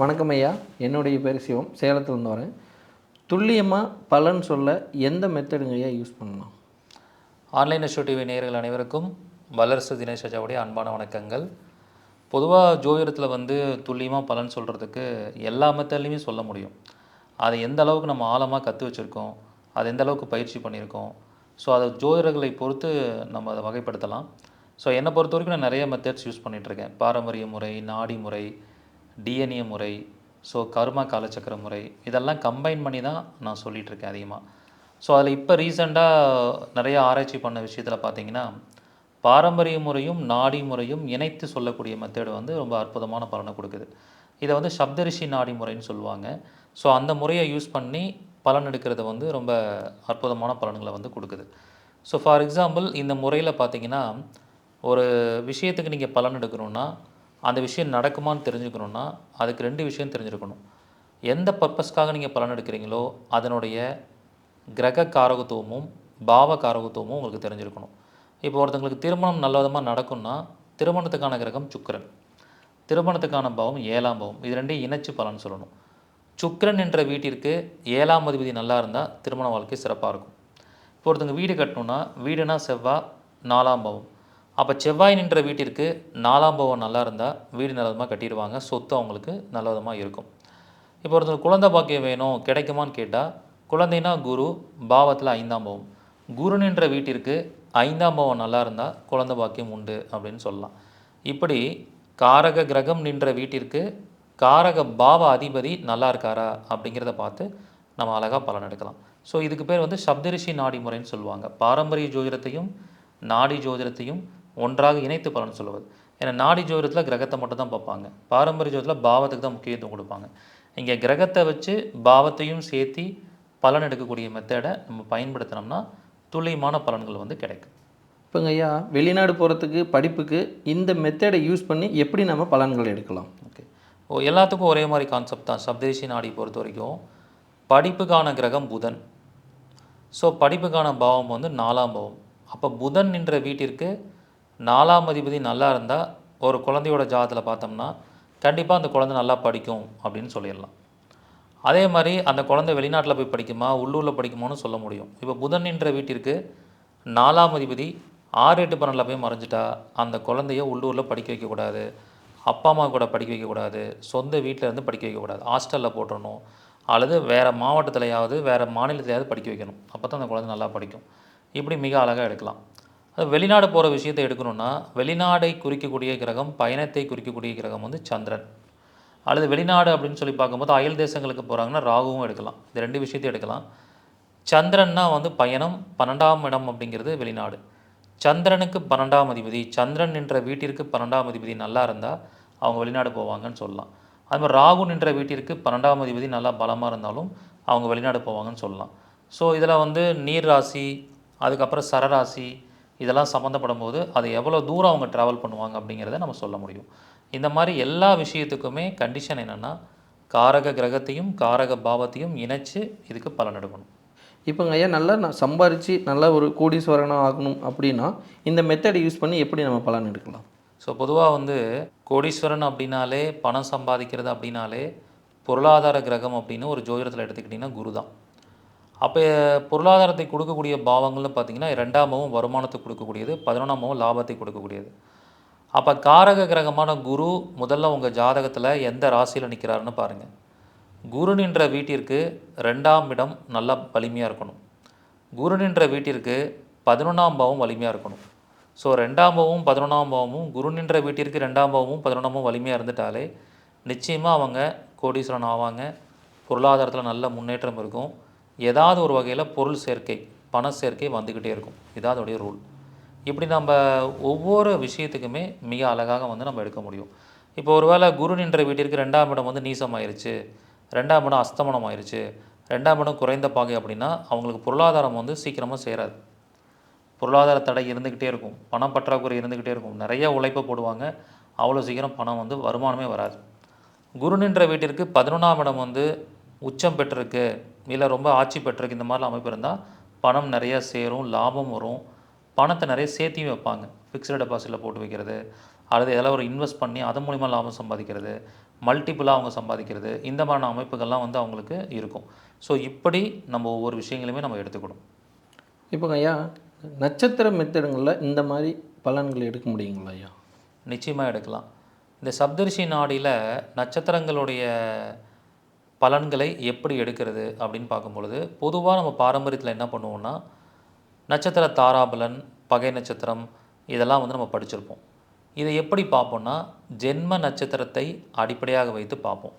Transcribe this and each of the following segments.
வணக்கம் ஐயா. என்னுடைய பேர் சிவம். சேலத்துலேருந்து வரேன். துல்லியமாக பலன் சொல்ல எந்த மெத்தடுங்க ஐயா யூஸ் பண்ணலாம் ஆன்லைன் அஷோ டிவி நேயர்கள் அனைவருக்கும் வல்லரசு தினேஷ் ராஜாவுடைய அன்பான வணக்கங்கள். பொதுவாக ஜோதிடத்தில் வந்து துல்லியமாக பலன் சொல்கிறதுக்கு எல்லா மெத்தட்லையுமே சொல்ல முடியும். அதை எந்த அளவுக்கு நம்ம ஆழமாக கற்று வச்சுருக்கோம்? அது எந்த அளவுக்கு பயிற்சி பண்ணியிருக்கோம்? ஸோ அதை ஜோதிடர்களை பொறுத்து நம்ம அதை வகைப்படுத்தலாம். ஸோ என்னை பொறுத்த வரைக்கும் நான் நிறைய மெத்தட்ஸ் யூஸ் பண்ணிகிட்ருக்கேன் பாரம்பரிய முறை நாடி முறை டிஎன்ஏ முறை ஸோ கர்மா காலச்சக்கர முறை இதெல்லாம் கம்பைன் பண்ணி தான் நான் சொல்லிகிட்டு இருக்கேன் அதிகமாக ஸோ அதில் இப்போ ரீசெண்டாக நிறைய ஆராய்ச்சி பண்ண விஷயத்தில் பார்த்தீங்கன்னா பாரம்பரிய முறையும் நாடி முறையும் இணைத்து சொல்லக்கூடிய மெத்தேடு வந்து ரொம்ப அற்புதமான பலனை கொடுக்குது. இதை வந்து சப்தரிஷி நாடி முறைன்னு சொல்லுவாங்க. ஸோ அந்த முறையை யூஸ் பண்ணி பலன் எடுக்கிறது வந்து ரொம்ப அற்புதமான பலன்களை வந்து கொடுக்குது. ஸோ ஃபார் எக்ஸாம்பிள் இந்த முறையில் பார்த்தீங்கன்னா ஒரு விஷயத்துக்கு நீங்கள் பலன் எடுக்கணும்னா அந்த விஷயம் நடக்குமான்னு தெரிஞ்சுக்கணுன்னா அதுக்கு ரெண்டு விஷயம் தெரிஞ்சுருக்கணும். எந்த பர்பஸ்க்காக நீங்கள் பலன் எடுக்கிறீங்களோ அதனுடைய கிரக காரகத்துவமும் பாவ காரகத்துவமும் உங்களுக்கு தெரிஞ்சிருக்கணும். இப்போ ஒருத்தங்களுக்கு திருமணம் நல்ல விதமாக நடக்கும்னா திருமணத்துக்கான கிரகம் சுக்கரன். திருமணத்துக்கான பாவம் ஏழாம் பாவம். இது ரெண்டையும் இணைச்சு பலன் சொல்லணும். சுக்கரன் என்ற வீட்டிற்கு ஏழாம் அதிபதி நல்லா இருந்தால் திருமண வாழ்க்கை சிறப்பாக இருக்கும். இப்போ ஒருத்தங்க வீடு கட்டணும்னா வீடுனா செவ்வாய் நாலாம் பாவம். அப்போ செவ்வாய் நின்ற வீட்டிற்கு நாலாம் பாவம் நல்லா இருந்தால் வீடு நல்லதமாக கட்டிடுவாங்க. சொத்து அவங்களுக்கு நல்ல விதமாக இருக்கும். இப்போ ஒருத்தர் குழந்தை பாக்கியம் வேணும் கிடைக்குமான்னு கேட்டால் குழந்தைனா குரு பாவத்தில் ஐந்தாம் பவம் குரு நின்ற வீட்டிற்கு ஐந்தாம் பாவம் நல்லா இருந்தால் குழந்தை பாக்கியம் உண்டு அப்படின்னு சொல்லலாம். இப்படி காரக கிரகம் நின்ற வீட்டிற்கு காரக பாவ அதிபதி நல்லா இருக்காரா அப்படிங்கிறத பார்த்து நம்ம அழகாக பலன் எடுக்கலாம். ஸோ இதுக்கு பேர் வந்து சப்தரிஷி நாடி முறைன்னு சொல்லுவாங்க. பாரம்பரிய ஜோதிடத்தையும் நாடி ஜோதிடத்தையும் ஒன்றாக இணைத்து பலன் சொல்லுவது. ஏன்னா நாடி ஜோதிடத்தில் கிரகத்தை மட்டும் தான் பார்ப்பாங்க. பாரம்பரிய ஜோதிடத்தில் பாவத்துக்கு தான் முக்கியத்துவம் கொடுப்பாங்க. இங்கே கிரகத்தை வச்சு பாவத்தையும் சேர்த்தி பலன் எடுக்கக்கூடிய மெத்தடை நம்ம பயன்படுத்தினோம்னா துல்லியமான பலன்கள் வந்து கிடைக்கும். இப்போங்க ஐயா வெளிநாடு போகிறதுக்கு படிப்புக்கு இந்த மெத்தடை யூஸ் பண்ணி எப்படி நம்ம பலன்கள் எடுக்கலாம்? ஓகே ஓ எல்லாத்துக்கும் ஒரே மாதிரி கான்செப்ட் தான். சப்தேசி நாடி பொறுத்த வரைக்கும் படிப்புக்கான கிரகம் புதன். ஸோ படிப்புக்கான பாவம் வந்து நாலாம் பாவம். அப்போ புதன் நின்ற வீட்டிற்கு நாலாம் அதிபதி நல்லா இருந்தால் ஒரு குழந்தையோட ஜாதத்தில் பார்த்தோம்னா கண்டிப்பாக அந்த குழந்தை நல்லா படிக்கும் அப்படின்னு சொல்லிடலாம். அதே மாதிரி அந்த குழந்தை வெளிநாட்டில் போய் படிக்குமா உள்ளூரில் படிக்குமான்னு சொல்ல முடியும். இப்போ புதன் என்ற வீட்டிற்கு நாலாம் அதிபதி ஆறு எட்டு பன்னெண்டில் போய் மறைஞ்சிட்டா அந்த குழந்தைய உள்ளூரில் படிக்க வைக்கக்கூடாது அப்பா அம்மா கூட படிக்க வைக்கக்கூடாது சொந்த வீட்டில் இருந்து படிக்க வைக்கக்கூடாது ஹாஸ்டலில் போட்டுடணும் அல்லது வேறு மாவட்டத்திலையாவது வேறு மாநிலத்திலையாவது படிக்க வைக்கணும். அப்போ தான் அந்த குழந்தை நல்லா படிக்கும். இப்படி மிக அழகாக எடுக்கலாம். வெளிநாடு போகிற விஷயத்தை எடுக்கணும்னா வெளிநாடை குறிக்கக்கூடிய கிரகம் பயணத்தை குறிக்கக்கூடிய கிரகம் வந்து சந்திரன். அல்லது வெளிநாடு அப்படின்னு சொல்லி பார்க்கும்போது அயல் தேசங்களுக்கு போகிறாங்கன்னா ராகுவும் எடுக்கலாம். இந்த ரெண்டு விஷயத்தையும் எடுக்கலாம். சந்திரன்னா வந்து பயணம் பன்னெண்டாம் இடம் அப்படிங்கிறது வெளிநாடு. சந்திரனுக்கு பன்னெண்டாம் அதிபதி சந்திரன் என்ற வீட்டிற்கு பன்னெண்டாம் அதிபதி நல்லா இருந்தால் அவங்க வெளிநாடு போவாங்கன்னு சொல்லலாம். அது மாதிரி ராகு நின்ற வீட்டிற்கு பன்னெண்டாம் அதிபதி நல்லா பலமாக இருந்தாலும் அவங்க வெளிநாடு போவாங்கன்னு சொல்லலாம். ஸோ இதில் வந்து நீர் ராசி அதுக்கப்புறம் சரராசி இதெல்லாம் சம்மந்தப்படும் போது அது எவ்வளோ தூரம் அவங்க ட்ராவல் பண்ணுவாங்க அப்படிங்கிறத நம்ம சொல்ல முடியும். இந்த மாதிரி எல்லா விஷயத்துக்குமே கண்டிஷன் என்னென்னா காரக கிரகத்தையும் காரக பாவத்தையும் இணைச்சு இதுக்கு பலன் எடுக்கணும். இப்போங்க ஐயா நல்லா நான் சம்பாரித்து நல்லா ஒரு கோடீஸ்வரனாக ஆகணும் அப்படின்னா இந்த மெத்தடை யூஸ் பண்ணி எப்படி நம்ம பலன் எடுக்கலாம்? ஸோ பொதுவாக வந்து கோடீஸ்வரன் அப்படின்னாலே பணம் சம்பாதிக்கிறது அப்படின்னாலே பொருளாதார கிரகம் அப்படின்னு ஒரு ஜோதிடத்தில் எடுத்துக்கிட்டிங்கன்னா குரு தான் அப்போ பொருளாதாரத்தை கொடுக்கக்கூடிய பாவங்கள்னு பார்த்திங்கன்னா ரெண்டாம் வருமானத்தை கொடுக்கக்கூடியது பதினொன்றாம்போவும் லாபத்தை கொடுக்கக்கூடியது. அப்போ காரக கிரகமான குரு முதல்ல உங்கள் ஜாதகத்தில் எந்த ராசியில் நிற்கிறாருன்னு பாருங்கள் குரு நின்ற வீட்டிற்கு ரெண்டாம் இடம் நல்லா வலிமையாக இருக்கணும். குரு நின்ற வீட்டிற்கு பதினொன்றாம் பாவம் வலிமையாக இருக்கணும். ஸோ ரெண்டாம் பாவமும் பதினொன்றாம் பாவமும் குரு நின்ற வீட்டிற்கு ரெண்டாம் பாவமும் பதினொன்றாம் வலிமையாக இருந்துட்டாலே நிச்சயமாக அவங்க கோடீஸ்வரன் ஆவாங்க. பொருளாதாரத்தில் நல்ல முன்னேற்றம் இருக்கும். ஏதாவது ஒரு வகையில் பொருள் சேர்க்கை பண சேர்க்கை வந்துக்கிட்டே இருக்கும். இதான் அதோடைய ரூல் இப்படி நம்ம ஒவ்வொரு விஷயத்துக்குமே மிக அழகாக வந்து நம்ம எடுக்க முடியும். இப்போ ஒருவேளை குரு நின்ற வீட்டிற்கு ரெண்டாம் இடம் வந்து நீசமாயிருச்சு ரெண்டாம் இடம் அஸ்தமனம் ஆயிருச்சு ரெண்டாம் இடம் குறைந்த பாகை அப்படின்னா அவங்களுக்கு பொருளாதாரம் வந்து சீக்கிரமாக சேராது. பொருளாதார தடை இருந்துக்கிட்டே இருக்கும் பணம் பற்றாக்குறை இருந்துக்கிட்டே இருக்கும். நிறைய உழைப்பை போடுவாங்க அவ்வளோ சீக்கிரம் பணம் வந்து வருமானமே வராது. குரு நின்ற வீட்டிற்கு பதினொன்றாம் இடம் வந்து உச்சம் பெற்றிருக்கு இல்லை ரொம்ப ஆட்சி பெற்றிருக்கு இந்த மாதிரிலாம் அமைப்பு இருந்தால் பணம் நிறைய சேரும் லாபம் வரும். பணத்தை நிறைய சேர்த்தியும் வைப்பாங்க. ஃபிக்ஸ்டு டெபாசிட்டில் போட்டு வைக்கிறது. அல்லது எதெல்லாம் ஒரு இன்வெஸ்ட் பண்ணி அதன் மூலிமா லாபம் சம்பாதிக்கிறது. மல்டிப்புளாக அவங்க சம்பாதிக்கிறது. இந்த மாதிரியான அமைப்புகள்லாம் வந்து அவங்களுக்கு இருக்கும். ஸோ இப்படி நம்ம ஒவ்வொரு விஷயங்களையுமே நம்ம எடுத்துக்கணும். இப்போ ஐயா நட்சத்திர மெத்தடுங்களில் இந்த மாதிரி பலன்கள் எடுக்க முடியுங்களா ஐயா? நிச்சயமாக எடுக்கலாம். இந்த சப்தரிஷி நாடியில் நட்சத்திரங்களுடைய பலன்களை எப்படி எடுக்கிறது அப்படின்னு பார்க்கும்பொழுது பொதுவாக நம்ம பாரம்பரியத்தில் என்ன பண்ணுவோம்னா நட்சத்திர தாராபலன் பகை நட்சத்திரம் இதெல்லாம் வந்து நம்ம படிச்சிருப்போம். இதை எப்படி பார்ப்போம்னா ஜென்ம நட்சத்திரத்தை அடிப்படையாக வைத்து பார்ப்போம்.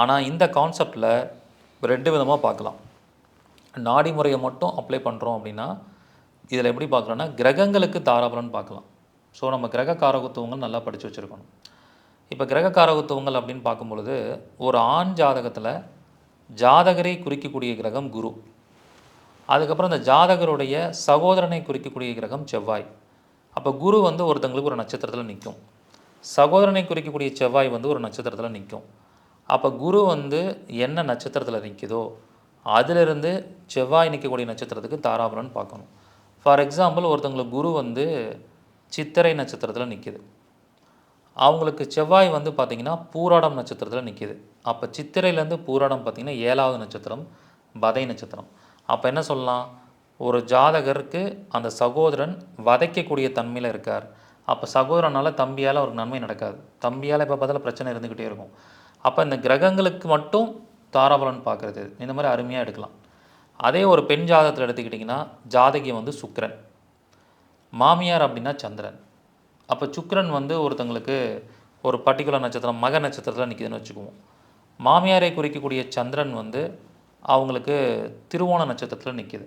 ஆனால் இந்த கான்செப்டில் ரெண்டு விதமாக பார்க்கலாம். நாடி முறையை மட்டும் அப்ளை பண்ணுறோம் அப்படின்னா இதில் எப்படி பார்க்குறோன்னா கிரகங்களுக்கு தாராபலன் பார்க்கலாம். ஸோ நம்ம கிரக காரகத்துவங்கள் நல்லா படித்து வச்சுருக்கணும். இப்போ கிரகக்காரகத்துவங்கள் அப்படின்னு பார்க்கும் பொழுது ஒரு ஆண் ஜாதகத்தில் ஜாதகரை குறிக்கக்கூடிய கிரகம் குரு. அதுக்கப்புறம் இந்த ஜாதகருடைய சகோதரனை குறிக்கக்கூடிய கிரகம் செவ்வாய். அப்போ குரு வந்து ஒருத்தங்களுக்கு ஒரு நட்சத்திரத்தில் நிற்கும் சகோதரனை குறிக்கக்கூடிய செவ்வாய் வந்து ஒரு நட்சத்திரத்தில் நிற்கும் அப்போ குரு வந்து என்ன நட்சத்திரத்தில் நிற்குதோ அதிலிருந்து செவ்வாய் நிற்கக்கூடிய நட்சத்திரத்துக்கு தாராபுரம்னு பார்க்கணும். ஃபார் எக்ஸாம்பிள் ஒருத்தங்களுக்கு குரு வந்து சித்திரை நட்சத்திரத்தில் நிற்கிது அவங்களுக்கு செவ்வாய் வந்து பார்த்திங்கன்னா பூராடம் நட்சத்திரத்தில் நிற்கிது அப்போ சித்திரையிலேருந்து பூராடம் பார்த்திங்கன்னா ஏழாவது நட்சத்திரம் வதை நட்சத்திரம். அப்போ என்ன சொல்லலாம்? ஒரு ஜாதகருக்கு அந்த சகோதரன் வதைக்கக்கூடிய தன்மையில் இருக்கார். அப்போ சகோதரனால் தம்பியால் அவருக்கு நன்மை நடக்காது. தம்பியால் இப்போ பார்த்தாலும் பிரச்சனை இருந்துக்கிட்டே இருக்கும். அப்போ இந்த கிரகங்களுக்கு மட்டும் தாராபலன் பார்க்குறது இந்த மாதிரி அருமையாக எடுக்கலாம். அதே ஒரு பெண் ஜாதகத்தில் எடுத்துக்கிட்டிங்கன்னா ஜாதகி வந்து சுக்கரன். மாமியார் அப்படின்னா சந்திரன். அப்போ சுக்கரன் வந்து ஒருத்தங்களுக்கு ஒரு பர்டிகுலர் நட்சத்திரம் மக நட்சத்திரத்தில் நிற்கிதுன்னு வச்சுக்குவோம். மாமியாரை குறிக்கக்கூடிய சந்திரன் வந்து அவங்களுக்கு திருவோண நட்சத்திரத்தில் நிற்கிது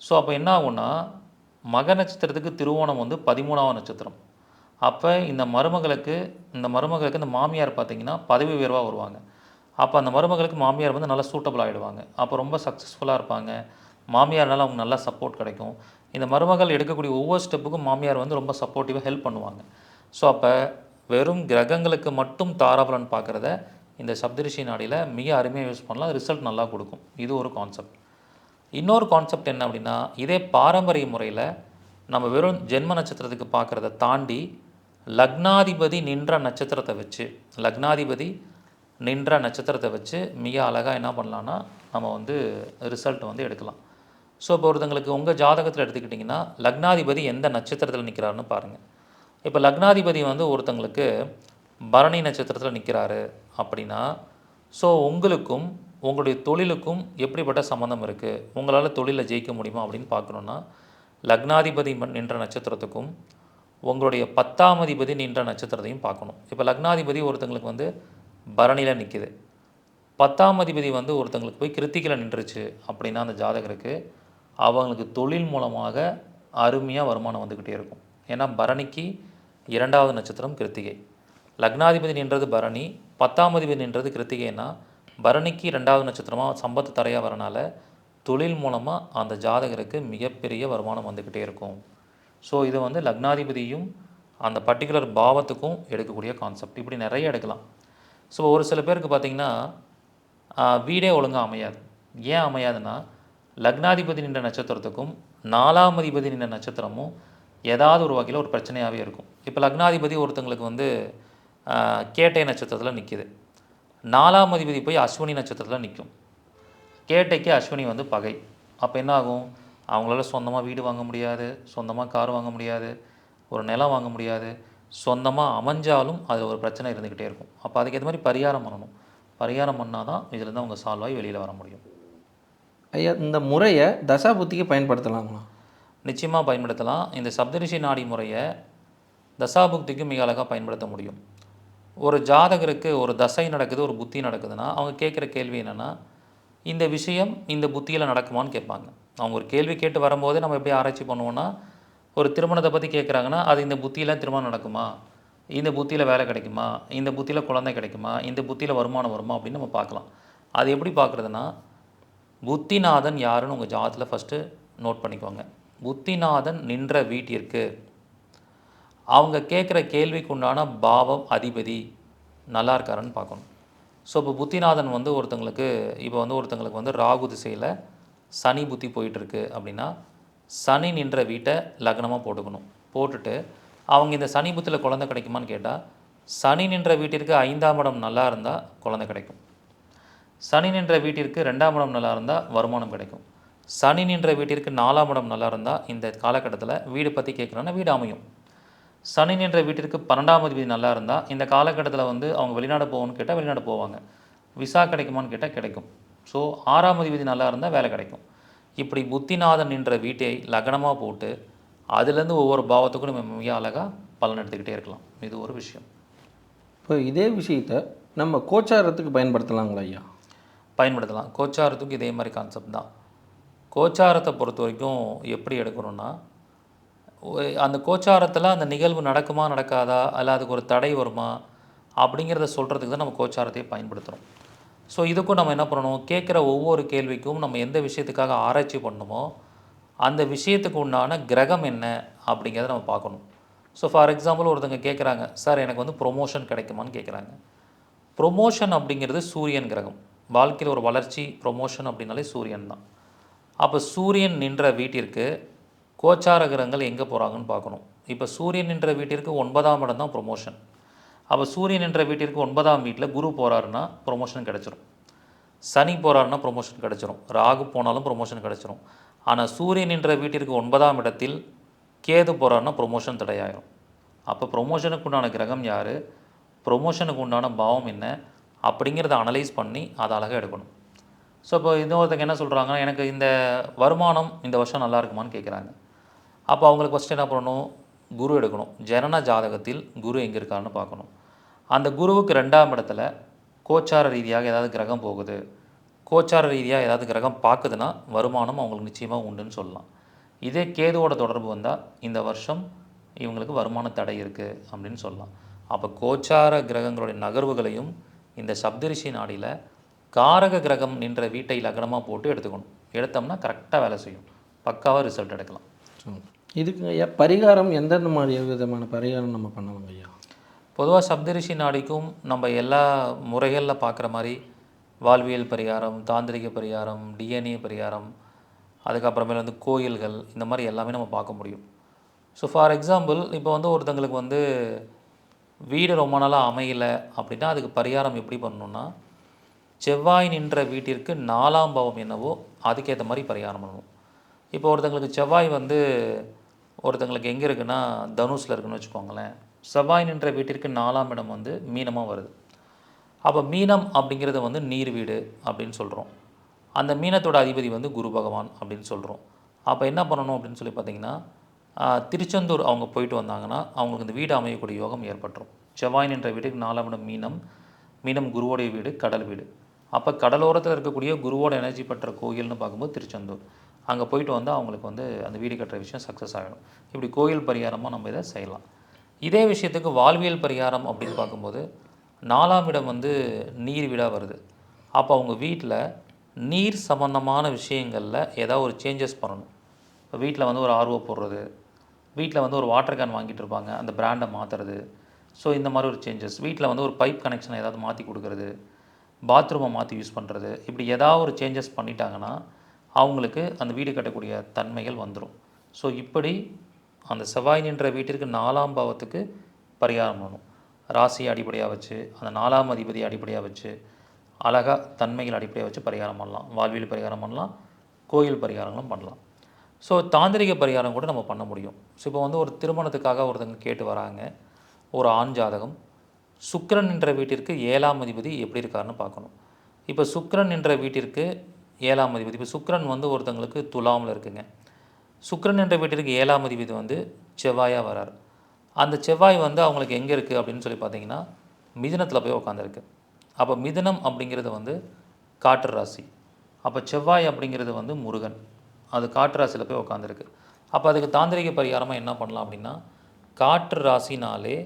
ஸோ அப்போ என்ன ஆகும்னா மக நட்சத்திரத்துக்கு திருவோணம் வந்து பதிமூணாவது நட்சத்திரம். அப்போ இந்த மருமகளுக்கு இந்த மருமகளுக்கு இந்த மாமியார் பார்த்திங்கன்னா பதவி உயர்வாக வருவாங்க. அப்போ அந்த மருமகளுக்கு மாமியார் வந்து நல்லா சூட்டபிள் ஆகிடுவாங்க அப்போ ரொம்ப சக்ஸஸ்ஃபுல்லாக இருப்பாங்க. மாமியார்னால அவங்க நல்லா சப்போர்ட் கிடைக்கும். இந்த மருமகள் எடுக்கக்கூடிய ஒவ்வொரு ஸ்டெப்புக்கும் மாமியார் வந்து ரொம்ப சப்போர்ட்டிவாக ஹெல்ப் பண்ணுவாங்க. ஸோ அப்போ வெறும் கிரகங்களுக்கு மட்டும் தாராபலன் பார்க்குறத இந்த சப்தரிஷி நாடியில் மிக அருமையாக யூஸ் பண்ணலாம். ரிசல்ட் நல்லா கொடுக்கும். இது ஒரு கான்செப்ட் இன்னொரு கான்செப்ட் என்ன அப்படின்னா இதே பாரம்பரிய முறையில் நம்ம வெறும் ஜென்ம நட்சத்திரத்துக்கு பார்க்குறத தாண்டி லக்னாதிபதி நின்ற நட்சத்திரத்தை வச்சு லக்னாதிபதி நின்ற நட்சத்திரத்தை வச்சு மிக அழகாக என்ன பண்ணலான்னா நம்ம வந்து ரிசல்ட் வந்து எடுக்கலாம். ஸோ இப்போ ஒருத்தங்களுக்கு உங்கள் ஜாதகத்தில் எடுத்துக்கிட்டிங்கன்னா லக்னாதிபதி எந்த நட்சத்திரத்தில் நிற்கிறாருன்னு பாருங்கள் இப்போ லக்னாதிபதி வந்து ஒருத்தங்களுக்கு பரணி நட்சத்திரத்தில் நிற்கிறாரு அப்படின்னா ஸோ உங்களுக்கும் உங்களுடைய தொழிலுக்கும் எப்படிப்பட்ட சம்மந்தம் இருக்குது உங்களால் தொழிலில் ஜெயிக்க முடியுமா அப்படின்னு பார்க்கணுன்னா லக்னாதிபதி நின்ற நட்சத்திரத்துக்கும் உங்களுடைய பத்தாம் அதிபதி நின்ற நட்சத்திரத்தையும் பார்க்கணும். இப்போ லக்னாதிபதி ஒருத்தங்களுக்கு வந்து பரணியில் நிற்கிது பத்தாம் அதிபதி வந்து ஒருத்தங்களுக்கு போய் கிருத்திகளை நின்றுச்சு அப்படின்னா அந்த ஜாதகருக்கு அவங்களுக்கு தொழில் மூலமாக அருமையாக வருமானம் வந்துக்கிட்டே இருக்கும். ஏன்னா பரணிக்கு இரண்டாவது நட்சத்திரம் கிருத்திகை. லக்னாதிபதி நின்றது பரணி பத்தாம் அதிபதி நின்றது கிருத்திகைன்னா பரணிக்கு ரெண்டாவது நட்சத்திரமாக சம்பத்து தரையாக வரனால தொழில் மூலமாக அந்த ஜாதகருக்கு மிகப்பெரிய வருமானம் வந்துக்கிட்டே இருக்கும். ஸோ இது வந்து லக்னாதிபதியும் அந்த பர்டிகுலர் பாவத்துக்கும் எடுக்கக்கூடிய கான்செப்ட். இப்படி நிறைய எடுக்கலாம். ஸோ ஒரு சில பேருக்கு பார்த்திங்கன்னா வீடே ஒழுங்காக அமையாது. ஏன் அமையாதுன்னா லக்னாதிபதி நின்ற நட்சத்திரத்துக்கும் நாலாம் அதிபதி நின்ற நட்சத்திரமும் ஏதாவது ஒரு வகையில் ஒரு பிரச்சனையாகவே இருக்கும். இப்போ லக்னாதிபதி ஒருத்தங்களுக்கு வந்து கேட்டை நட்சத்திரத்தில் நிற்கிது நாலாம் அதிபதி போய் அஸ்வினி நட்சத்திரத்தில் நிற்கும் கேட்டைக்கு அஸ்வினி வந்து பகை. அப்போ என்ன ஆகும் அவங்களால சொந்தமாக வீடு வாங்க முடியாது சொந்தமாக கார் வாங்க முடியாது ஒரு நிலம் வாங்க முடியாது. சொந்தமாக அமைஞ்சாலும் அது ஒரு பிரச்சனை இருந்துக்கிட்டே இருக்கும். அப்போ அதுக்கேற்ற மாதிரி பரிகாரம் பண்ணணும். பரிகாரம் பண்ணால் தான் இதுலேருந்து அவங்க சால்வ் ஆகி வெளியில் வர முடியும். ஐயா இந்த முறையை தசாபுத்திக்கு பயன்படுத்தலாங்களா? நிச்சயமாக பயன்படுத்தலாம். இந்த சப்தரிஷி நாடி முறையை தசாபுக்திக்கு மிக அழகாக பயன்படுத்த முடியும். ஒரு ஜாதகருக்கு ஒரு தசை நடக்குது ஒரு புத்தி நடக்குதுன்னா அவங்க கேட்குற கேள்வி என்னென்னா இந்த விஷயம் இந்த புத்தியில் நடக்குமான்னு கேட்பாங்க. அவங்க ஒரு கேள்வி கேட்டு வரும்போதே நம்ம எப்படி ஆராய்ச்சி பண்ணுவோன்னா ஒரு திருமணத்தை பற்றி கேட்குறாங்கன்னா அது இந்த புத்தியில் திருமணம் நடக்குமா? இந்த புத்தியில் வேலை கிடைக்குமா? இந்த புத்தியில் குழந்தை கிடைக்குமா? இந்த புத்தியில் வருமானம் வருமா அப்படின்னு நம்ம பார்க்கலாம். அது எப்படி பார்க்குறதுன்னா புத்திநாதன் யாருன்னு உங்கள் ஜாதத்தில் ஃபஸ்ட்டு நோட் பண்ணிக்கோங்க. புத்திநாதன் நின்ற வீட்டிற்கு. அவங்க கேட்குற கேள்விக்கு உண்டான பாவம் அதிபதி நல்லா இருக்காருன்னு பார்க்கணும். ஸோ இப்போ புத்திநாதன் வந்து ஒருத்தங்களுக்கு இப்போ வந்து ஒருத்தங்களுக்கு வந்து ராகு திசையில் சனி புத்தி போயிட்டுருக்கு அப்படின்னா சனி நின்ற வீட்டை லக்னமாக போட்டுக்கணும். போட்டுட்டு அவங்க இந்த சனி புத்தியில் குழந்தை கிடைக்குமான்னு கேட்டால் சனி நின்ற வீட்டிற்கு ஐந்தாம் இடம் நல்லா இருந்தால் குழந்தை கிடைக்கும். சனி நின்ற வீட்டிற்கு ரெண்டாம் இடம் நல்லா இருந்தால் வருமானம் கிடைக்கும். சனி நின்ற வீட்டிற்கு நாலாம் இடம் நல்லா இருந்தால் இந்த காலகட்டத்தில் வீடு பற்றி கேட்குறோன்னா வீடு அமையும். சனி நின்ற வீட்டிற்கு பன்னெண்டாம் அதிபதி நல்லா இருந்தால் இந்த காலகட்டத்தில் வந்து அவங்க வெளிநாடு போகணும்னு கேட்டால் வெளிநாடு போவாங்க. விசா கிடைக்குமான்னு கேட்டால் கிடைக்கும். ஸோ ஆறாம் அதிபதி நல்லா இருந்தால் வேலை கிடைக்கும். இப்படி புத்திநாதன் நின்ற வீட்டை லக்னமாக போட்டு அதுலேருந்து ஒவ்வொரு பாவத்துக்கும் நம்ம மிக அழகாக பலன் எடுத்துக்கிட்டே இருக்கலாம். இது ஒரு விஷயம். இப்போ இதே விஷயத்தை நம்ம கோச்சாரத்துக்கு பயன்படுத்தலாங்களா ஐயா? பயன்படுத்தலாம். கோச்சாரத்துக்கும் இதே மாதிரி கான்செப்ட் தான். கோச்சாரத்தை பொறுத்த வரைக்கும் எப்படி எடுக்கணும்னா அந்த கோச்சாரத்தில் அந்த நிகழ்வு நடக்குமா நடக்காதா அல்ல அதுக்கு ஒரு தடை வருமா அப்படிங்கிறத சொல்கிறதுக்கு தான் நம்ம கோச்சாரத்தையே பயன்படுத்துகிறோம் ஸோ இதுக்கும் நம்ம என்ன பண்ணணும்? கேட்குற ஒவ்வொரு கேள்விக்கும் நம்ம எந்த விஷயத்துக்காக ஆராய்ச்சி பண்ணணுமோ அந்த விஷயத்துக்கு உண்டான கிரகம் என்ன அப்படிங்கிறத நம்ம பார்க்கணும். ஸோ ஃபார் எக்ஸாம்பிள் ஒருத்தங்க கேட்குறாங்க சார் எனக்கு வந்து ப்ரொமோஷன் கிடைக்குமான்னு கேட்குறாங்க. ப்ரொமோஷன் அப்படிங்கிறது சூரியன் கிரகம். வாழ்க்கையில் ஒரு வளர்ச்சி ப்ரொமோஷன் அப்படின்னாலே சூரியன் தான். அப்போ சூரியன் நின்ற வீட்டிற்கு கோச்சார கிரகங்கள் எங்கே போகிறாங்கன்னு பார்க்கணும். இப்போ சூரியன் நின்ற வீட்டிற்கு ஒன்பதாம் இடம் தான் ப்ரொமோஷன் அப்போ சூரியன் நின்ற வீட்டிற்கு ஒன்பதாம் வீட்டில் குரு போகிறாருன்னா ப்ரொமோஷன் கிடச்சிரும். சனி போகிறாருன்னா ப்ரொமோஷன் கிடச்சிரும். ராகு போனாலும் ப்ரொமோஷன் கிடச்சிரும். ஆனால் சூரியன் என்ற வீட்டிற்கு ஒன்பதாம் இடத்தில் கேது போகிறாருன்னா ப்ரொமோஷன் தடையாயிரும். அப்போ ப்ரொமோஷனுக்கு உண்டான கிரகம் யார்? ப்ரொமோஷனுக்கு உண்டான பாவம் என்ன? அப்படிங்கிறத அனலைஸ் பண்ணி அதை அழகாக எடுக்கணும். ஸோ இப்போ இன்னொருத்தங்க என்ன சொல்கிறாங்கன்னா எனக்கு இந்த வருமானம் இந்த வருஷம் நல்லா இருக்குமான்னு கேட்குறாங்க அப்போ அவங்களுக்கு ஃபஸ்ட்டு என்ன பண்ணணும்? குரு எடுக்கணும். ஜனன ஜாதகத்தில் குரு எங்கே இருக்காருன்னு பார்க்கணும். அந்த குருவுக்கு ரெண்டாம் இடத்துல கோச்சார ரீதியாக ஏதாவது கிரகம் போகுது. கோச்சார ரீதியாக ஏதாவது கிரகம் பார்க்குதுன்னா வருமானம் அவங்களுக்கு நிச்சயமாக உண்டுன்னு சொல்லலாம். இதே கேதுவோட தொடர்பு வந்தால் இந்த வருஷம் இவங்களுக்கு வருமான தடை இருக்குது அப்படின்னு சொல்லலாம். அப்போ கோச்சார கிரகங்களுடைய நகர்வுகளையும் இந்த சப்தரிஷி நாடியில் காரக கிரகம் நின்ற வீட்டை லக்னமாக போட்டு எடுத்துக்கணும். எடுத்தோம்னா கரெக்டாக வேலை செய்யும். பக்காவாக ரிசல்ட் எடுக்கலாம். இதுக்கு ஐயா பரிகாரம் எந்தெந்த மாதிரி விதமான பரிகாரம் நம்ம பண்ணலாம் ஐயா? பொதுவாக சப்தரிஷி நாடிக்கும் நம்ம எல்லா முறைகளில் பார்க்குற மாதிரி வாழ்வியல் பரிகாரம் தாந்திரிக பரிகாரம் டிஎன்ஏ பரிகாரம் அதுக்கப்புறமேல வந்து கோயில்கள் இந்த மாதிரி எல்லாமே நம்ம பார்க்க முடியும். ஸோ ஃபார் எக்ஸாம்பிள் இப்போ வந்து ஒருத்தங்களுக்கு வந்து வீடு ரொம்ப நாளாக அமையல அப்படின்னா அதுக்கு பரிகாரம் எப்படி பண்ணணும்னா செவ்வாய் நின்ற வீட்டிற்கு நாலாம் பாவம் என்னவோ அதுக்கேற்ற மாதிரி பரிகாரம் பண்ணணும். இப்போ ஒருத்தங்களுக்கு செவ்வாய் வந்து ஒருத்தங்களுக்கு எங்கே இருக்குன்னா தனுஷில் இருக்குன்னு வச்சுக்கோங்களேன். செவ்வாய் நின்ற வீட்டிற்கு நாலாம் இடம் வந்து மீனமாக வருது. அப்போ மீனம் அப்படிங்கிறது வந்து நீர் வீடு அப்படின்னு சொல்கிறோம் அந்த மீனத்தோட அதிபதி வந்து குரு பகவான் அப்படின்னு சொல்கிறோம் அப்போ என்ன பண்ணணும் அப்படின்னு சொல்லி பார்த்தீங்கன்னா திருச்செந்தூர் அவங்க போயிட்டு வந்தாங்கன்னா அவங்களுக்கு இந்த வீடு அமையக்கூடிய யோகம் ஏற்பட்டுரும். செவ்வாயின் என்ற வீட்டுக்கு நாலாம் இடம் மீனம். மீனம் குருவோடைய வீடு கடல் வீடு. அப்போ கடலோரத்தில் இருக்கக்கூடிய குருவோட எனர்ஜி பெற்ற கோயில்னு பார்க்கும்போது திருச்செந்தூர். அங்கே போயிட்டு வந்தால் அவங்களுக்கு வந்து அந்த வீடு கட்டுற விஷயம் சக்ஸஸ் ஆகிடும் இப்படி கோயில் பரிகாரமாக நம்ம இதை செய்யலாம். இதே விஷயத்துக்கு வாழ்வியல் பரிகாரம் அப்படின்னு பார்க்கும்போது நாலாம் இடம் வந்து நீர் வீடாக வருது. அப்போ அவங்க வீட்டில் நீர் சம்மந்தமான விஷயங்களில் ஏதாவது ஒரு சேஞ்சஸ் பண்ணணும். இப்போ வீட்டில் வந்து ஒரு ஆர்வம் போடுறது வீட்டில் வந்து ஒரு வாட்டர் கேன் வாங்கிட்டு இருப்பாங்க அந்த பிராண்டை மாற்றுறது ஸோ இந்த மாதிரி ஒரு சேஞ்சஸ் வீட்டில் வந்து ஒரு பைப் கனெக்ஷனை ஏதாவது மாற்றி கொடுக்கறது. பாத்ரூமை மாற்றி யூஸ் பண்ணுறது இப்படி ஏதாவது ஒரு சேஞ்சஸ் பண்ணிட்டாங்கன்னா அவங்களுக்கு அந்த வீடு கட்டக்கூடிய தன்மைகள் வந்துடும் ஸோ இப்படி அந்த செவ்வாய் நின்ற வீட்டிற்கு நாலாம் பாவத்துக்கு பரிகாரம் பண்ணணும். ராசியை அடிப்படையாக வச்சு அந்த நாலாம் அதிபதியை அடிப்படையாக வச்சு அழகாக தன்மைகள் அடிப்படையாக வச்சு பரிகாரம் பண்ணலாம். வாழ்வியல் பரிகாரம் பண்ணலாம். கோயில் பரிகாரங்களும் பண்ணலாம். ஸோ தாந்திரிக பரிகாரம் கூட நம்ம பண்ண முடியும். ஸோ இப்போ வந்து ஒரு திருமணத்துக்காக ஒருத்தங்க கேட்டு வராங்க. ஒரு ஆண் ஜாதகம். சுக்கரன் என்ற வீட்டிற்கு ஏழாம் அதிபதி எப்படி இருக்காருன்னு பார்க்கணும். இப்போ சுக்கரன் என்ற வீட்டிற்கு ஏழாம் அதிபதி. இப்போ சுக்கரன் வந்து ஒருத்தங்களுக்கு துலாமில் இருக்குங்க. சுக்கரன் என்ற வீட்டிற்கு ஏழாம் அதிபதி வந்து செவ்வாயாக வரார். அந்த செவ்வாய் வந்து அவங்களுக்கு எங்கே இருக்குது அப்படின்னு சொல்லி பார்த்தீங்கன்னா மிதினத்தில் போய் உட்காந்துருக்கு அப்போ மிதினம் அப்படிங்கிறது வந்து காற்று ராசி. அப்போ செவ்வாய் அப்படிங்கிறது வந்து முருகன். அது காற்று ராசியில் போய் உட்காந்துருக்கு அப்போ அதுக்கு தாந்திரிக பரிகாரமாக என்ன பண்ணலாம் அப்படின்னா காற்று ராசினாலே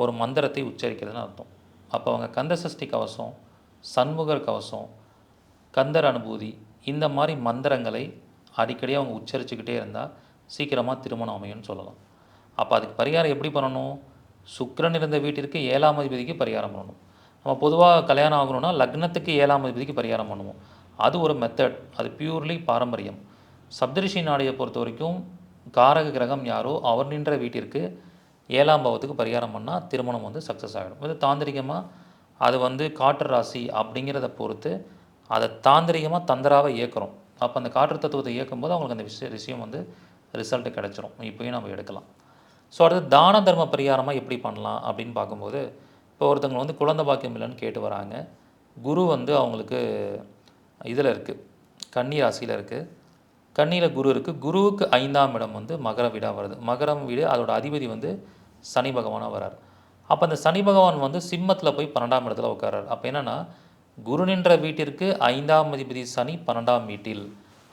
ஒரு மந்திரத்தை உச்சரிக்கிறதுன்னு அர்த்தம். அப்போ அவங்க கந்த சஷ்டி கவசம் சண்முகர் கவசம் கந்தர் அனுபூதி இந்த மாதிரி மந்திரங்களை அடிக்கடி அவங்க உச்சரிச்சுக்கிட்டே இருந்தால் சீக்கிரமாக திருமணம் அமையும்னு சொல்லலாம். அப்போ அதுக்கு பரிகாரம் எப்படி பண்ணணும்? சுக்கரன் இருந்த வீட்டிற்கு ஏழாம் அதிபதிக்கு பரிகாரம் பண்ணணும். நம்ம பொதுவாக கல்யாணம் ஆகணும்னா லக்னத்துக்கு ஏழாம் அதிபதிக்கு பரிகாரம் பண்ணுவோம். அது ஒரு மெத்தட் அது பியூர்லி பாரம்பரியம். சப்தரிஷி நாடியை பொறுத்த வரைக்கும் காரக கிரகம் யாரோ அவர் நின்ற வீட்டிற்கு ஏழாம் பாவத்துக்கு பரிகாரம் பண்ணால் திருமணம் வந்து சக்ஸஸ் ஆகிடும். இது தாந்திரிகமாக அது வந்து காற்று ராசி அப்படிங்கிறத பொறுத்து அதை தாந்திரிகமாக தந்திராவை இயக்குறோம். அப்போ அந்த காற்று தத்துவத்தை இயக்கும்போது அவங்களுக்கு அந்த விஷய விஷயம் வந்து ரிசல்ட்டு கிடச்சிரும். இப்போயும் நம்ம எடுக்கலாம். ஸோ அடுத்து தான தர்ம பரிகாரமாக எப்படி பண்ணலாம் அப்படின்னு பார்க்கும்போது இப்போ ஒருத்தவங்க வந்து குழந்தை பாக்கியம் இல்லைன்னு கேட்டு வராங்க. குரு வந்து அவங்களுக்கு இதில் இருக்குது கன்னி ராசியில் இருக்குது கண்ணியில் குரு இருக்குது குருவுக்கு ஐந்தாம் இடம் வந்து மகர வீடாக வருது. மகரம் வீடு அதோட அதிபதி வந்து சனி பகவானாக வரார். அப்போ அந்த சனி பகவான் வந்து சிம்மத்தில் போய் பன்னெண்டாம் இடத்துல உட்காரார் அப்போ என்னென்னா குரு நின்ற வீட்டிற்கு ஐந்தாம் அதிபதி சனி பன்னெண்டாம் வீட்டில்.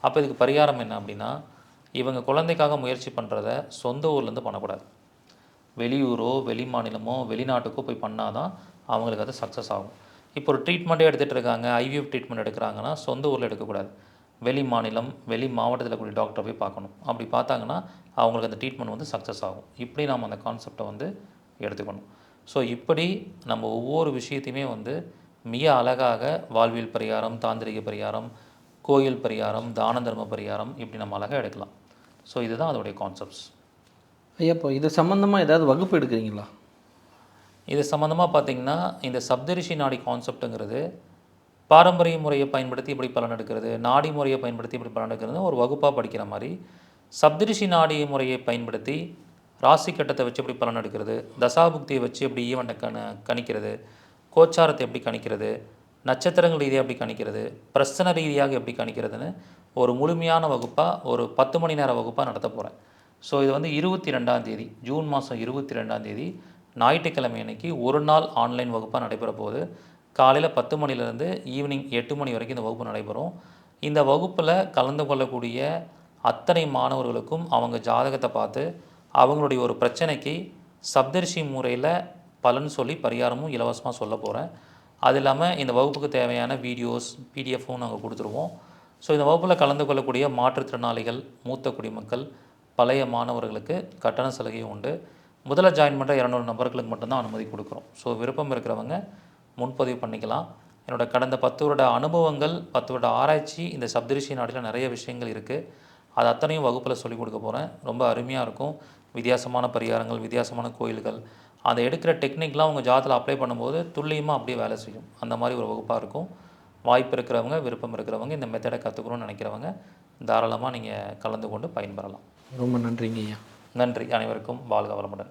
அப்போ இதுக்கு பரிகாரம் என்ன அப்படின்னா இவங்க குழந்தைக்காக முயற்சி பண்ணுறத சொந்த ஊர்லேருந்து பண்ணக்கூடாது. வெளியூரோ வெளி மாநிலமோ வெளிநாட்டுக்கோ போய் பண்ணால் தான் அவங்களுக்கு அது சக்ஸஸ் ஆகும். இப்போ ஒரு ட்ரீட்மெண்ட்டே எடுத்துகிட்டு இருக்காங்க ஐவிஎஃப் ட்ரீட்மெண்ட் எடுக்கிறாங்கன்னா சொந்த ஊரில் எடுக்கக்கூடாது. வெளி மாநிலம் வெளி மாவட்டத்தில் கூடிய டாக்டரை போய் பார்க்கணும். அப்படி பார்த்தாங்கன்னா அவங்களுக்கு அந்த ட்ரீட்மெண்ட் வந்து சக்ஸஸ் ஆகும். இப்படி நாம் அந்த கான்செப்டை வந்து எடுத்துக்கணும். ஸோ இப்படி நம்ம ஒவ்வொரு விஷயத்தையுமே வந்து மிக அழகாக வாழ்வியல் பரிகாரம் தாந்திரிக பரிகாரம் கோயில் பரிகாரம் தான தர்ம பரிகாரம் இப்படி நம்ம அழகாக எடுக்கலாம். ஸோ இதுதான் அதோடைய கான்செப்ட்ஸ் ஐயா இப்போ இது சம்மந்தமாக ஏதாவது வகுப்பு எடுக்கிறீங்களா? இது சம்மந்தமாக பார்த்தீங்கன்னா இந்த சப்தரிஷி நாடி கான்செப்ட்டுங்கிறது பாரம்பரிய முறையை பயன்படுத்தி எப்படி பலன் எடுக்கிறது நாடி முறையை பயன்படுத்தி எப்படி பலன் எடுக்கிறது ஒரு வகுப்பாக படிக்கிற மாதிரி சப்திரிஷி நாடி முறையை பயன்படுத்தி ராசி கட்டத்தை வச்சு எப்படி பலன் எடுக்கிறது தசாபுக்தியை வச்சு எப்படி ஈவெண்ட்டை கண கணிக்கிறது கோச்சாரத்தை எப்படி கணிக்கிறது நட்சத்திரங்கள் ரீதியாக எப்படி கணிக்கிறது பிரச்சனை ரீதியாக எப்படி கணிக்கிறதுன்னு ஒரு முழுமையான வகுப்பாக ஒரு பத்து மணி நேர வகுப்பாக நடத்த போகிறேன் ஸோ இது வந்து இருபத்தி ரெண்டாம் தேதி ஜூன் மாதம் இருபத்தி ரெண்டாம் தேதி ஞாயிற்றுக்கிழமை அன்னைக்கு ஒரு நாள் ஆன்லைன் வகுப்பாக நடைபெற போகுது. காலையில் பத்து மணிலேருந்து ஈவினிங் எட்டு மணி வரைக்கும் இந்த வகுப்பு நடைபெறும். இந்த வகுப்பில் கலந்து கொள்ளக்கூடிய அத்தனை மாணவர்களுக்கும் அவங்க ஜாதகத்தை பார்த்து அவங்களுடைய ஒரு பிரச்சனைக்கு சப்தரிஷி முறையில் பலன் சொல்லி பரிகாரமும் இலவசமாக சொல்ல போகிறேன் அது இல்லாமல் இந்த வகுப்புக்கு தேவையான வீடியோஸ் பிடிஎஃப்பும் நாங்கள் கொடுத்துருவோம். ஸோ இந்த வகுப்பில் கலந்து கொள்ளக்கூடிய மாற்றுத்திறனாளிகள் மூத்த குடிமக்கள் பழைய மாணவர்களுக்கு கட்டண சலுகையும் உண்டு. முதல்ல ஜாயின் பண்ணுற இரநூறு நபர்களுக்கு மட்டும்தான் அனுமதி கொடுக்குறோம். ஸோ விருப்பம் இருக்கிறவங்க முன்பதிவு பண்ணிக்கலாம். என்னோட கடந்த பத்து வருட அனுபவங்கள் பத்து வருட ஆராய்ச்சி இந்த சப்தரிஷி நாட்டில் நிறைய விஷயங்கள் இருக்குது அது அத்தனையும் வகுப்பில் சொல்லிக் கொடுக்க போகிறேன் ரொம்ப அருமையாக இருக்கும். வித்தியாசமான பரிகாரங்கள் வித்தியாசமான கோயில்கள். அதை எடுக்கிற டெக்னிக்லாம் உங்கள் ஜாதத்தில் அப்ளை பண்ணும்போது துல்லியமாக அப்படியே வேலை செய்யும். அந்த மாதிரி ஒரு வகுப்பாக இருக்கும். வாய்ப்பு இருக்கிறவங்க விருப்பம் இருக்கிறவங்க இந்த மெத்தடை கற்றுக்கணும்னு நினைக்கிறவங்க தாராளமாக நீங்கள் கலந்து கொண்டு பயன்பெறலாம். ரொம்ப நன்றிங்க ஐயா. நன்றி. அனைவருக்கும் வாழ்க வளமுடன்.